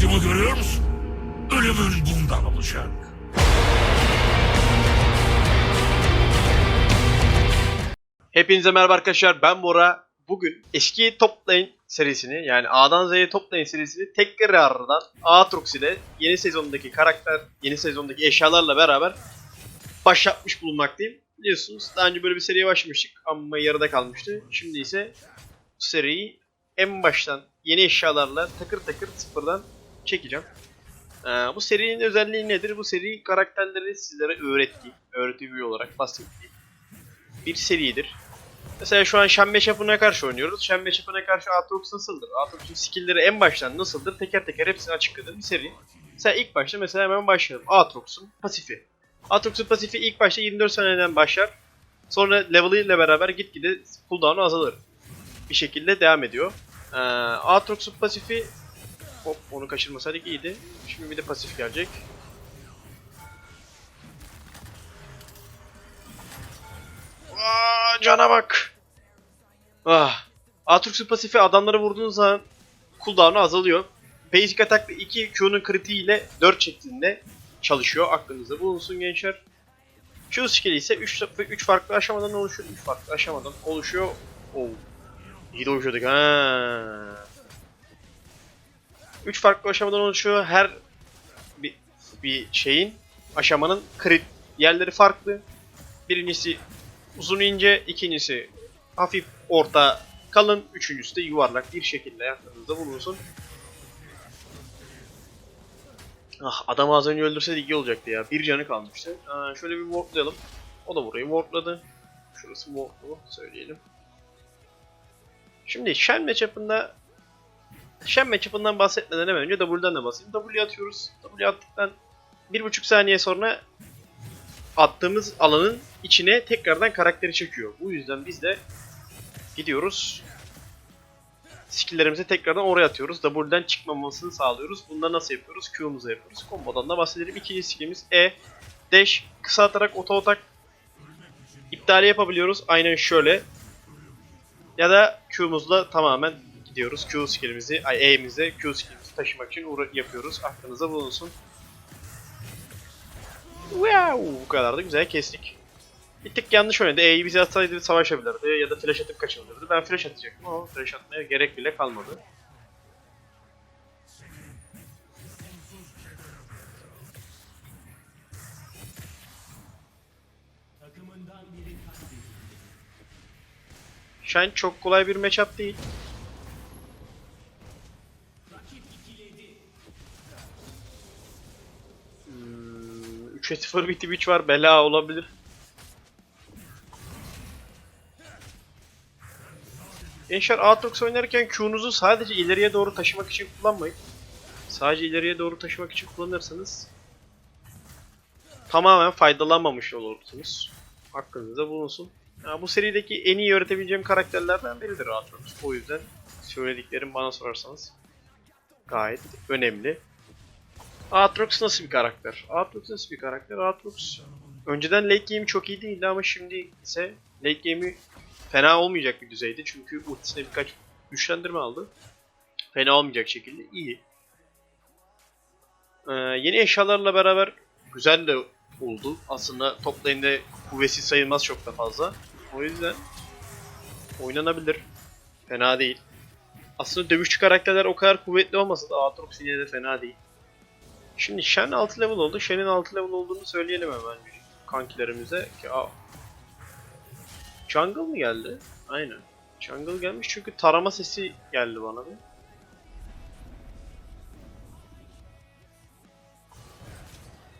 Kılıcımı görüyor musun? Ölümün bundan olacak. Hepinize merhaba arkadaşlar ben Bora. Bugün eski Top serisini yani A'dan Z'ye Top Lane serisini tekrardan Aatrox ile yeni sezondaki karakter, yeni sezondaki eşyalarla beraber başlatmış bulunmaktayım. Biliyorsunuz daha önce böyle bir seriye başlamıştık ama yarıda kalmıştı. Şimdi ise bu seriyi en baştan yeni eşyalarla takır takır sıfırdan çekeceğim. Ee, bu serinin özelliği nedir? Bu seri karakterleri sizlere öğrettiği, öğretivi olarak bahsettiği bir seridir. Mesela şu an Shen Matchup'ına karşı oynuyoruz. Shen Matchup'ına karşı Aatrox nasıldır? Aatrox'un skill'leri en baştan nasıldır? Teker teker hepsini açıkladığım bir seri. Mesela ilk başta mesela hemen başlayalım. Aatrox'un pasifi. Aatrox'un pasifi ilk başta 24 saniyeden başlar. Sonra level'ı ile beraber gitgide cooldown'u azalır. Bir şekilde devam ediyor. Ee, Aatrox'un pasifi Hop onu kaçırmasaydık iyiydi. Şimdi bir de pasif gelecek. Aa, cana bak. Ah. Aatrox'un pasifi adamları vurduğunuz zaman cooldown'u azalıyor. Basic Attack'ta 2 Q'nun kritiğiyle 4 şeklinde çalışıyor. Aklınızda bulunsun gençler. Q skill ise 3, 3 farklı aşamadan oluşuyor. 3 farklı aşamadan oluşuyor. Oo. İyi de oluşuyorduk ha. 3 farklı aşamadan oluşuyor. Her bir, bir şeyin aşamanın crit yerleri farklı. Birincisi uzun ince, ikincisi hafif orta kalın, üçüncüsü de yuvarlak bir şekilde ayaklarınızda bulunsun. Ah adamı az önce öldürseydik iyi olacaktı ya. Bir canı kalmıştı. Aa, şöyle bir wardlayalım. O da burayı wardladı. Şurası wardlu söyleyelim. Şimdi Shen matchup'ında Shen matchup'ından bahsetmeden hemen önce W'den de bahsedeyim. W atıyoruz. W attıktan 1.5 saniye sonra attığımız alanın içine tekrardan karakteri çekiyor. Bu yüzden biz de gidiyoruz. Skill'lerimizi tekrardan oraya atıyoruz. W'den çıkmamasını sağlıyoruz. Bunda nasıl yapıyoruz? Q'muza yapıyoruz. Kombodan da bahsedelim. İkinci skillimiz E. Dash. Kısa atarak oto atak iptali yapabiliyoruz. Aynen şöyle. Ya da Q'muzla tamamen gidiyoruz. Q skillimizi, ay E'mize Q skillimizi taşımak için uğra- yapıyoruz. Aklınıza bulunsun. Wow, bu kadar da güzel kestik. Bir tık yanlış oynadı. E'yi bize atsaydı savaşabilirdi ya da flash atıp kaçabilirdi. Ben flash atacaktım ama flash atmaya gerek bile kalmadı. Shen çok kolay bir matchup değil. 3'e 0 bir Twitch var. Bela olabilir. Gençler Aatrox oynarken Q'nuzu sadece ileriye doğru taşımak için kullanmayın. Sadece ileriye doğru taşımak için kullanırsanız tamamen faydalanmamış olursunuz. Hakkınızda bulunsun. Ya bu serideki en iyi öğretebileceğim karakterlerden biridir Aatrox. O yüzden söylediklerim bana sorarsanız gayet önemli. Aatrox nasıl bir karakter? Aatrox nasıl bir karakter? Aatrox önceden late game çok iyi değildi ama şimdi ise late game'i fena olmayacak bir düzeyde. Çünkü ultisine birkaç güçlendirme aldı. Fena olmayacak şekilde iyi. Ee, yeni eşyalarla beraber güzel de oldu. Aslında top lane'de kuvvetsiz sayılmaz çok da fazla. O yüzden oynanabilir. Fena değil. Aslında dövüşçü karakterler o kadar kuvvetli olmasa da Aatrox yine de fena değil. Şimdi Shen 6 level oldu. Shen'in 6 level olduğunu söyleyelim hemen kankilerimize. Ki, aa, Jungle mı geldi? Aynen. Jungle gelmiş çünkü tarama sesi geldi bana bir.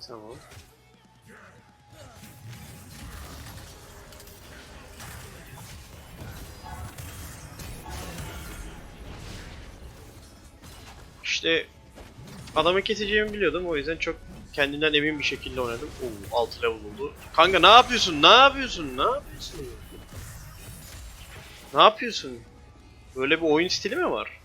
Tamam. İşte adamı keseceğimi biliyordum o yüzden çok kendimden emin bir şekilde oynadım. Oo 6 level oldu. Kanka ne yapıyorsun? Ne yapıyorsun? Ne yapıyorsun? Ne yapıyorsun? Böyle bir oyun stili mi var?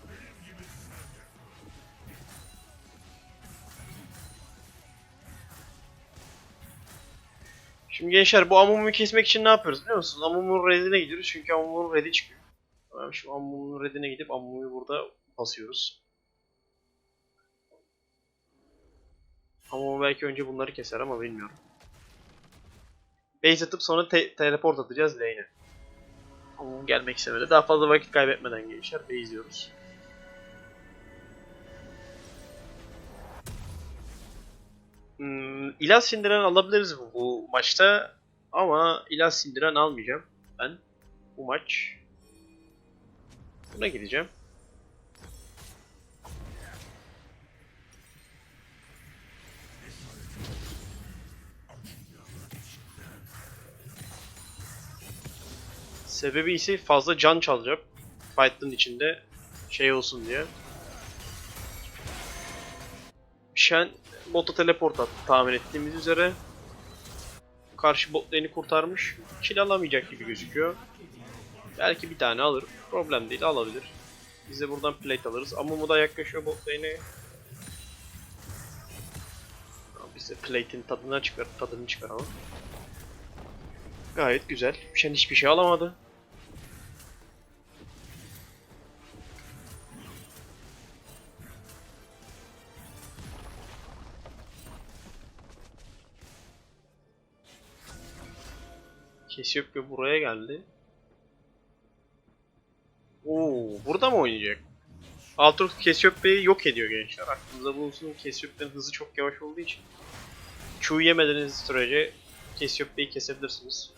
Şimdi gençler bu Amumu'yu kesmek için ne yapıyoruz biliyor musunuz? Amumu'nun redine gidiyoruz çünkü Amumu'nun redi çıkıyor. Tamam, şu Amumu'nun redine gidip Amumu'yu burada basıyoruz. Ama o belki önce bunları keser ama bilmiyorum. Base atıp sonra te- teleport atacağız lane'e. Ama gelmek istemedi. Daha fazla vakit kaybetmeden gençler base diyoruz. Hmm, ilah sindiren alabiliriz bu, bu maçta ama ilah sindiren almayacağım ben bu maç. Buna gideceğim. Sebebi ise fazla can çalacağım. Fight'ın içinde şey olsun diye. Shen bota teleport attı tahmin ettiğimiz üzere. Karşı bot lane'i kurtarmış. Kill alamayacak gibi gözüküyor. Belki bir tane alır. Problem değil alabilir. Biz de buradan plate alırız. Amumu da yaklaşıyor bot lane'e. Biz de plate'in tadına çıkar, tadını çıkaralım. Gayet güzel. Shen hiçbir şey alamadı. Cassiopeia buraya geldi. Oo, burada mı oynayacak? Altur Cassiopeia'yı yok ediyor gençler. Aklınızda bulunsun Cassiopeia'nın hızı çok yavaş olduğu için. Q yemediğiniz sürece Cassiopeia'yı kesebilirsiniz.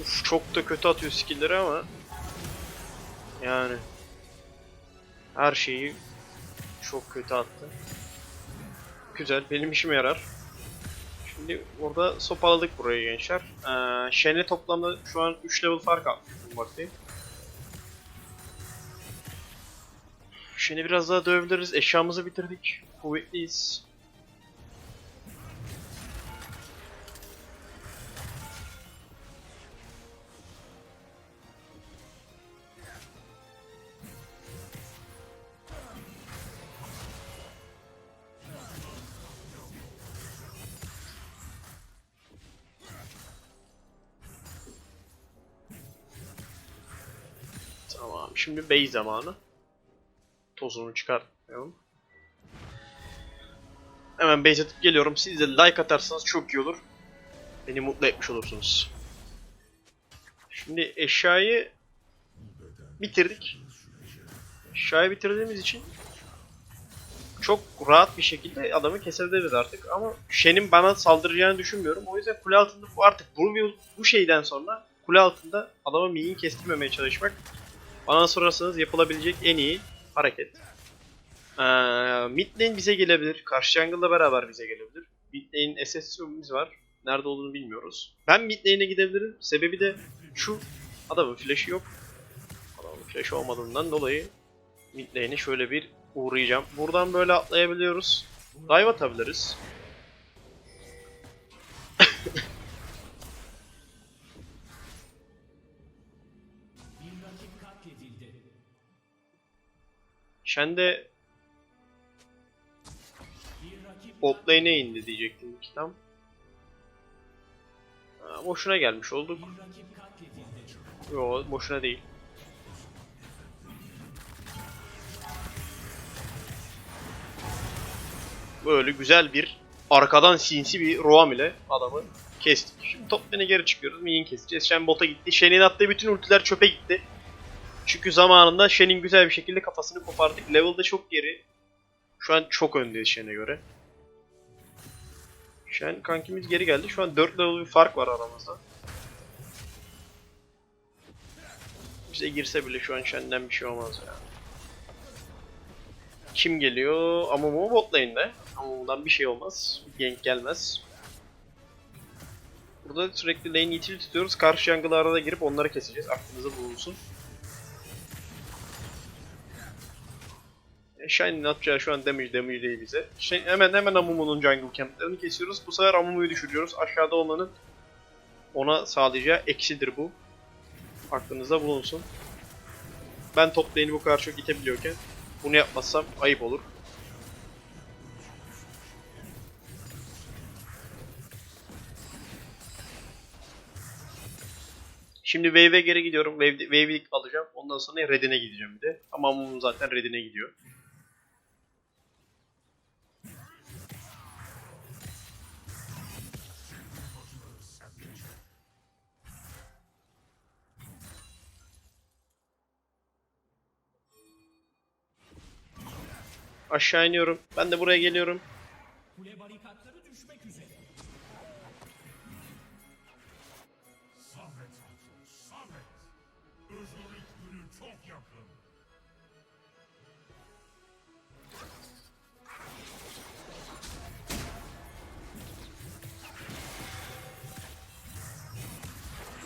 Uf, çok da kötü atıyor skill'leri ama yani her şeyi çok kötü attı. Güzel, benim işime yarar. Şimdi orada sopaladık burayı gençler. Ee, Shen'e toplamda şu an 3 level fark atmış bulunmaktayım. Shen'i biraz daha dövebiliriz. Eşyamızı bitirdik. Kuvvetliyiz. Tamam. Şimdi bey zamanı. Tozunu çıkartmayalım. Hemen base atıp geliyorum. Siz de like atarsanız çok iyi olur. Beni mutlu etmiş olursunuz. Şimdi eşyayı bitirdik. Eşyayı bitirdiğimiz için çok rahat bir şekilde adamı kesebiliriz artık ama Shen'in bana saldıracağını düşünmüyorum. O yüzden kule altında artık bu, bu şeyden sonra kule altında adama minyon kestirmemeye çalışmak bana sorarsanız yapılabilecek en iyi hareket. Ee, mid lane bize gelebilir. Karşı jungle'la beraber bize gelebilir. Mid lane SS'imiz var. Nerede olduğunu bilmiyoruz. Ben mid lane'e gidebilirim. Sebebi de şu. Adamın flash'ı yok. Adamın flash'ı olmadığından dolayı mid lane'e şöyle bir uğrayacağım. Buradan böyle atlayabiliyoruz. Dive atabiliriz. Shen de bot lane'e indi diyecektim ki tam. Ha, boşuna gelmiş olduk. Yo boşuna değil. Böyle güzel bir arkadan sinsi bir roam ile adamı kestik. Şimdi top geri çıkıyoruz. Minyon keseceğiz. Shen bota gitti. Shen'in attığı bütün ultiler çöpe gitti. Çünkü zamanında Shen'in güzel bir şekilde kafasını kopardık. Level'da çok geri. Şu an çok öndeyiz Shen'e göre. Shen kankimiz geri geldi. Şu an 4 level bir fark var aramızda. Bize girse bile şu an Shen'den bir şey olmaz ya. Kim geliyor? Amumu bot lane'de. Amumu'dan bir şey olmaz. Gank gelmez. Burada sürekli lane itil tutuyoruz. Karşı jungle'a arada girip onları keseceğiz. Aklınızda bulunsun. Shine'in atacağı şu an damage damage değil bize. Şey, hemen hemen Amumu'nun jungle camplerini kesiyoruz. Bu sefer Amumu'yu düşürüyoruz. Aşağıda olanın ona sağlayacağı eksidir bu. Aklınızda bulunsun. Ben top lane'i bu kadar çok itebiliyorken bunu yapmazsam ayıp olur. Şimdi Wave'e geri gidiyorum. Wave, alacağım. Ondan sonra Red'ine gideceğim bir de. Tamamım zaten Red'ine gidiyor. Aşağı iniyorum. Ben de buraya geliyorum.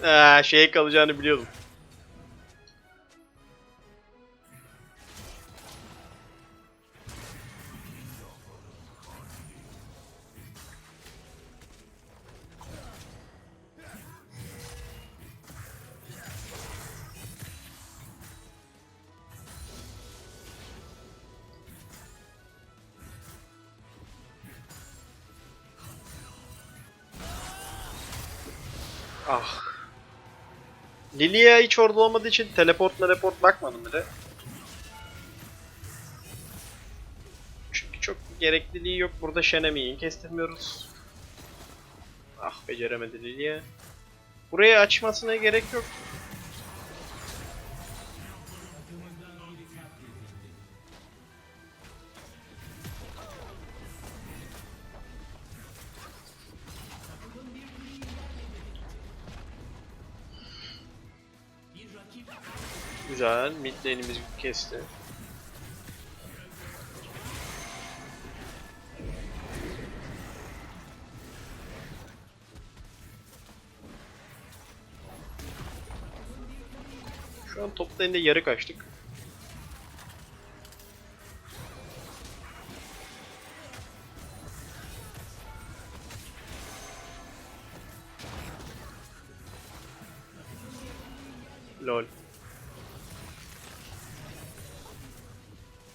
Aa, şeye kalacağını biliyordum. Lilia hiç orada olmadığı için teleport teleport bakmadım bile. Çünkü çok gerekliliği yok. Burada Shenemi'yi kestirmiyoruz. Ah beceremedi Lilia. Burayı açmasına gerek yok. Güzel. Mid lane'imizi kesti. Şu an top lane'de yarı kaçtık. Lol.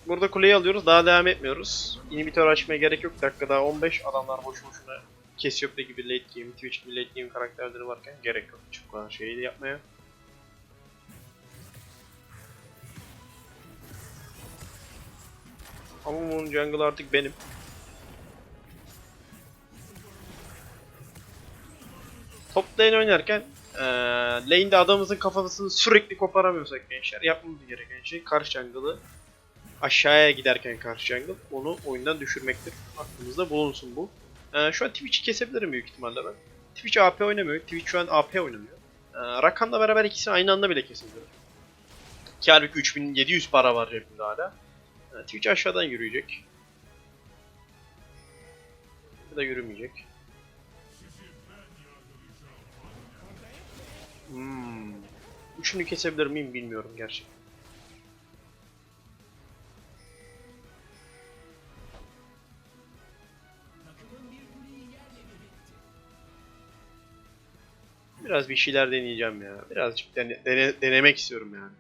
Burada kuleyi alıyoruz. Daha devam etmiyoruz. İnhibitör açmaya gerek yok. Dakika daha 15. Adamlar boş boşuna Cassiopeia gibi late game, Twitch gibi late game karakterleri varken gerek yok. Çok kadar şeyi yapmaya. Ama bunun jungle artık benim. Top lane oynarken eee lane'de adamımızın kafasını sürekli koparamıyorsak gençler yapmamız gereken şey karşı jungle'ı aşağıya giderken karşı jungle onu oyundan düşürmektir. Aklınızda bulunsun bu. Ee, şu an Twitch'i kesebilirim büyük ihtimalle ben. Twitch AP oynamıyor. Twitch şu an AP oynamıyor. Ee, Rakan'la beraber ikisini aynı anda bile kesebilirim. Ki halbuki 3700 para var cebimde hala. Ee, Twitch aşağıdan yürüyecek. Ya da yürümeyecek. Hmm. Üçünü kesebilir miyim bilmiyorum gerçekten. Biraz bir şeyler deneyeceğim ya. Birazcık dene- dene- denemek istiyorum yani.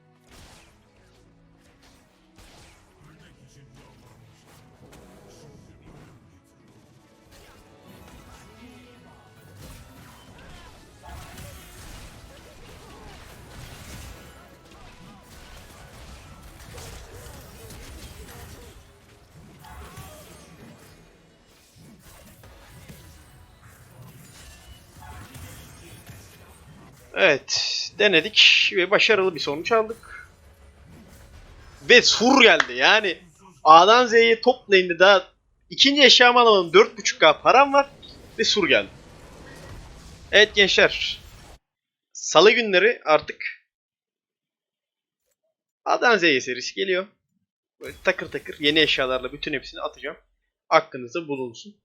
Evet, denedik ve başarılı bir sonuç aldık. Ve sur geldi yani. A'dan Z'ye top lane'de daha ikinci eşyamı alamadım. 4.5k param var ve sur geldi. Evet gençler. Salı günleri artık A'dan Z'ye serisi geliyor. Böyle takır takır yeni eşyalarla bütün hepsini atacağım. Aklınızda bulunsun.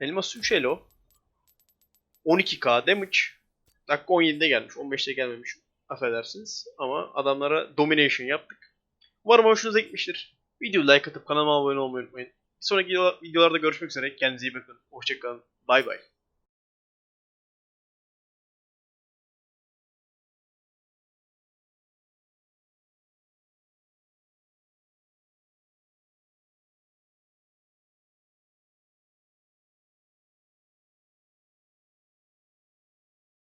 Elmas 3 elo. 12k damage. Dakika 17'de gelmiş. 15'te gelmemiş. Affedersiniz. Ama adamlara domination yaptık. Umarım hoşunuza gitmiştir. Videoyu like atıp kanalıma abone olmayı unutmayın. Bir sonraki video- videolarda görüşmek üzere. Kendinize iyi bakın. Hoşçakalın. Bay bay.